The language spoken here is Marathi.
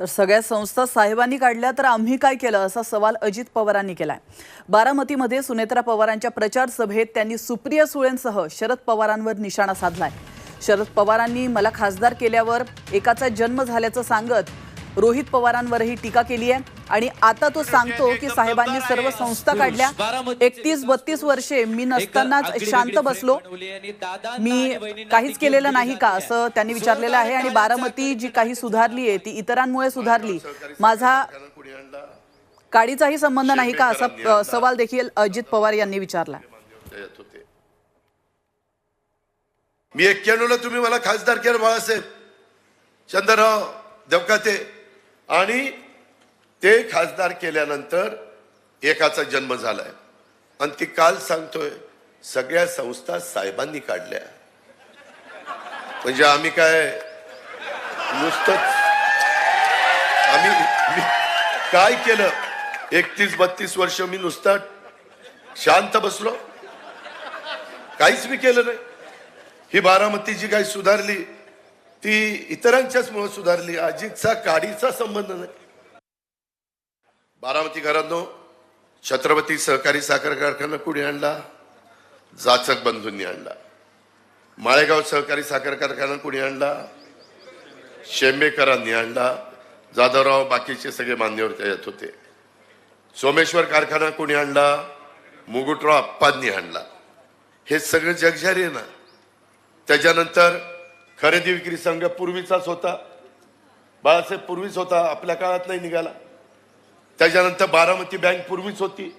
तर सगळ्या संस्था साहेबांनी काढल्या तर आम्ही काय केलं? असा सवाल अजित पवारांनी केलाय. बारामतीमध्ये सुनेत्रा पवारांच्या प्रचार सभेत त्यांनी सुप्रिया सुळेंसह शरद पवारांवर निशाणा साधलाय. शरद पवारांनी मला खासदार केल्यावर एकाचा जन्म झाल्याचं सांगत रोहित पवारांवरही टीका केली आहे आणि आता तो सांगतो की साहेबांनी सर्व संस्था काढल्या. एकतीस बत्तीस वर्षे मी नसतानाच शांत बसलो. मी काहीच केलेलं नाही का? असं त्यांनी विचारलेलं आहे आणि बारामती जी काही सुधारली आहे ती इतरांमुळे सुधारली. माझा काडीचाही संबंध नाही का? असा सवाल देखील अजित पवार यांनी विचारला. मी एक्क्याण्णवला तुम्ही मला खासदार केलं बाळासाहेब. चंद्रराव देवकाते. आणि ते खासदार केल्यानंतर एकाचा जन्म झालाय. आणि ती काल सांगतोय सगळ्या संस्था साहेबांनी काढल्या. म्हणजे आम्ही काय नुसतंच आम्ही काय केलं? एकतीस बत्तीस वर्ष मी नुसतं शांत बसलो. काहीच मी केलं नाही. ही बारामती जी काही सुधारली ती इतरांच्याच मुळे सुधारली अजितचा काडीचा संबंध नाही. बारामती घरांनो छत्रपती सहकारी साखर कारखाना कुणी आणला? जाचक बंधूंनी आणला. माळेगाव सहकारी साखर कारखाना कुणी आणला? शेंबेकरांनी आणला. जाधवराव बाकीचे सगळे मान्यवर येत होते. सोमेश्वर कारखाना कोणी आणला? मुगुटराव अप्पांनी आणला. हे सगळं जगजारी आहे ना? त्याच्यानंतर खरेदी विक्री संघ पूर्वीचाच होता. बाळासाहेब पूर्वीच होता आपल्या काळात नाही निघाला. त्याच्यानंतर बारामती बँक पूर्वीच होती.